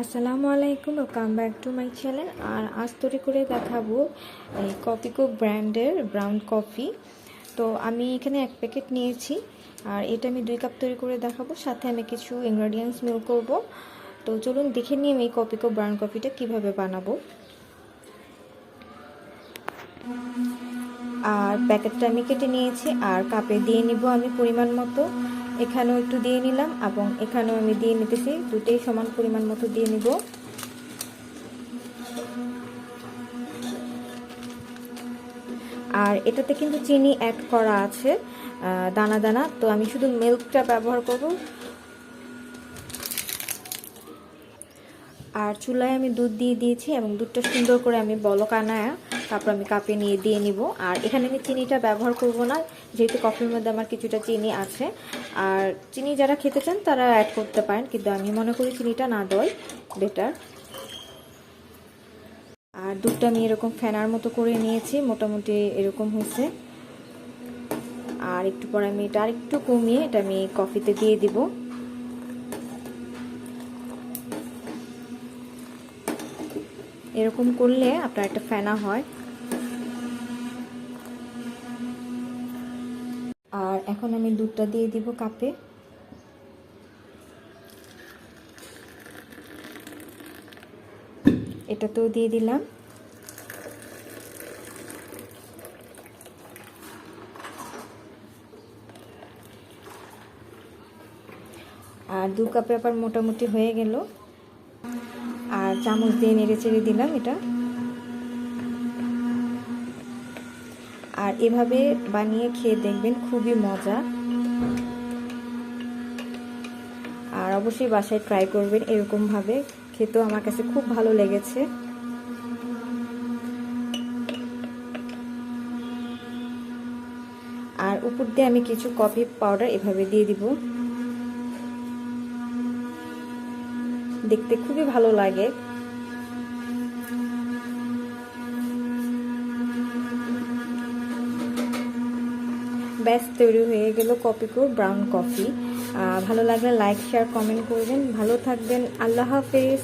আসসালামু আলাইকুম welcome back to my channel আর আজ তৈরি করে দেখাবো এই কপিকো ব্র্যান্ডের ব্রাউন কফি তো আমি এখানে এক প্যাকেট নিয়েছি, আর এটা আমি দুই কাপ তৈরি করে দেখাবো। সাথে আমি কিছু ইনগ্রেডিয়েন্টস মিল করব। তো চলুন দেখে নিই আমি এই কপিকো ব্রাউন কফিটা কীভাবে বানাবো। আর প্যাকেটটা আমি কেটে নিয়েছি, আর কাপে দিয়ে নিব আমি পরিমাণ মতো। এখানেও একটু দিয়ে নিলাম এবং এখানেও আমি দিয়ে নিতেছি, দুটোই সমান পরিমাণ মতো দিয়ে নিব। আর এটাতে কিন্তু চিনি অ্যাড করা আছে দানা দানা। তো আমি শুধু মিল্কটা ব্যবহার করব। আর চুলায় আমি দুধ দিয়ে দিয়েছি এবং দুধটা সুন্দর করে আমি বলক আনায় তারপর আমি কাপে নিয়ে দিয়ে নিব। আর এখানে আমি চিনিটা ব্যবহার করব না, যেহেতু কফির মধ্যে আমার কিছুটা চিনি আছে। আর চিনি যারা খেতে চান তারা অ্যাড করতে পারেন, কিন্তু আমি মনে করি চিনিটা না দেওয়াই বেটার আর দুধটা আমি এরকম ফেনার মতো করে নিয়েছি, মোটামুটি এরকম হয়েছে। আর একটু পরে আমি এটা আরেকটু কমিয়ে এটা আমি কফিতে দিয়ে দিব। এরকম করলে আপনার একটা ফেনা হয়। আর এখন আমি দুধটা দিয়ে দিব কাপে। এটাতেও দিয়ে দিলাম। আর দু কাপে আবার মোটামুটি হয়ে গেল। আর চামচ দিয়ে নেড়ে চেড়ে দিলাম এটা। আর এভাবে বানিয়ে খেয়ে দেখবেন খুবই মজা। আর অবশ্যই বাসায় ট্রাই করবেন এরকমভাবে। খেতেও আমার কাছে খুব ভালো লেগেছে। আর উপর দিয়ে আমি কিছু কফি পাউডার এভাবে দিয়ে দিব। দেখতে খুবই ভালো লাগে। ব্যাস, তৈরি হয়ে গেল কপিকো ব্রাউন কফি ভালো লাগলে লাইক শেয়ার কমেন্ট করবেন। ভালো থাকবেন। আল্লাহ হাফেজ।